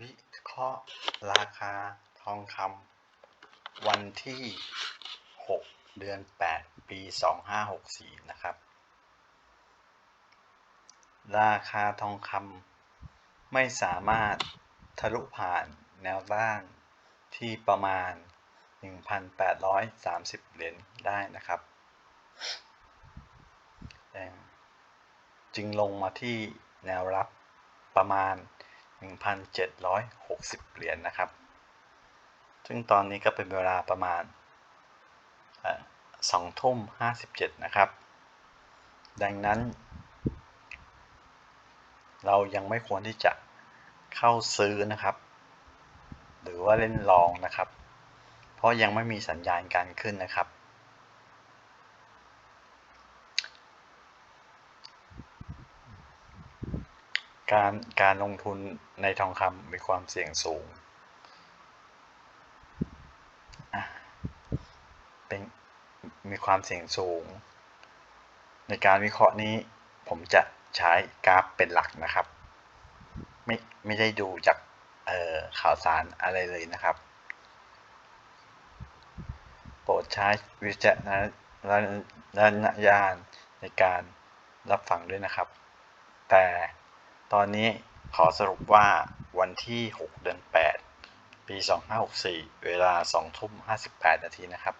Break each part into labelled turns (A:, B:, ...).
A: วิเคราะห์ราคาทองคำวันที่ 6 เดือน 8 ปี 2564 นะครับ ราคาทองคำไม่สามารถทะลุผ่านแนวต้านที่ประมาณ 1,830 เหรียญได้นะครับ จึงลงมาที่แนวรับประมาณ 1,760 เหรียญนนะครับ ซึ่งตอนนี้ก็เป็นเวลาประมาณสองทุ่ม57 นะครับ ดังนั้น เรายังไม่ควรที่จะเข้าซื้อนะครับ หรือว่าเล่นลองนะครับ เพราะยังไม่มีสัญญาณการขึ้นนะครับ การการลงทุนในทองคำมีความเสี่ยงสูง เป็นมีความเสี่ยงสูง ในการวิเคราะห์นี้ผมจะใช้กราฟเป็นหลักนะครับ ไม่ไม่ได้ดูจากข่าวสารอะไรเลยนะครับ โปรดใช้วิจารณญาณในการรับฟังด้วยนะครับ แต่ ตอนนี้ขอสรุปว่าวันที่ 6 เดือน 8 ปี 2564 เวลา2ทุ่ม58 นาทีนะครับ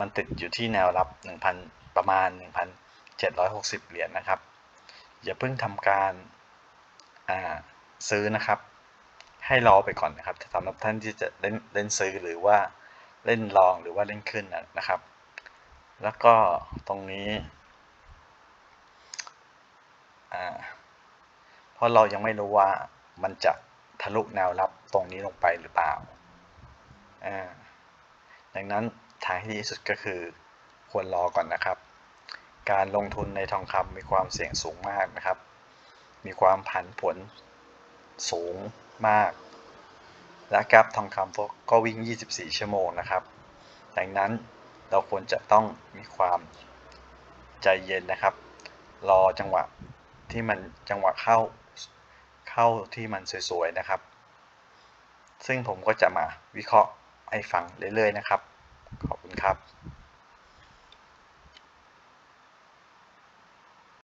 A: มันติดอยู่ที่แนวรับ 1,000 ประมาณ 1,760 เหรียญนนะครับ อย่าเพิ่งทำการซื้อนะครับ ให้รอไปก่อนนะครับสำหรับท่านที่จะเล่นเล่นซื้อหรือว่าเล่นลองหรือว่าเล่นขึ้นนะครับ แล้วก็ตรงนี้อ่า เพราะเรายังไม่รู้ว่ามันจะทะลุแนวรับตรงนี้ลงไปหรือเปล่าดังนั้นทางที่ดีที่สุดก็คือควรรอก่อนนะครับ การลงทุนในทองคำมีความเสี่ยงสูงมากนะครับ มีความผันผวนสูงมาก และกราฟทองคำก็วิ่ง 24 ชั่วโมงนะครับ ดังนั้นเราควรจะต้องมีความใจเย็นนะครับ รอจังหวะที่มันจังหวะเข้า เข้าที่มันสวยๆนะครับ ซึ่งผมก็จะมาวิเคราะห์ให้ฟังเรื่อยๆนะครับ ขอบคุณครับ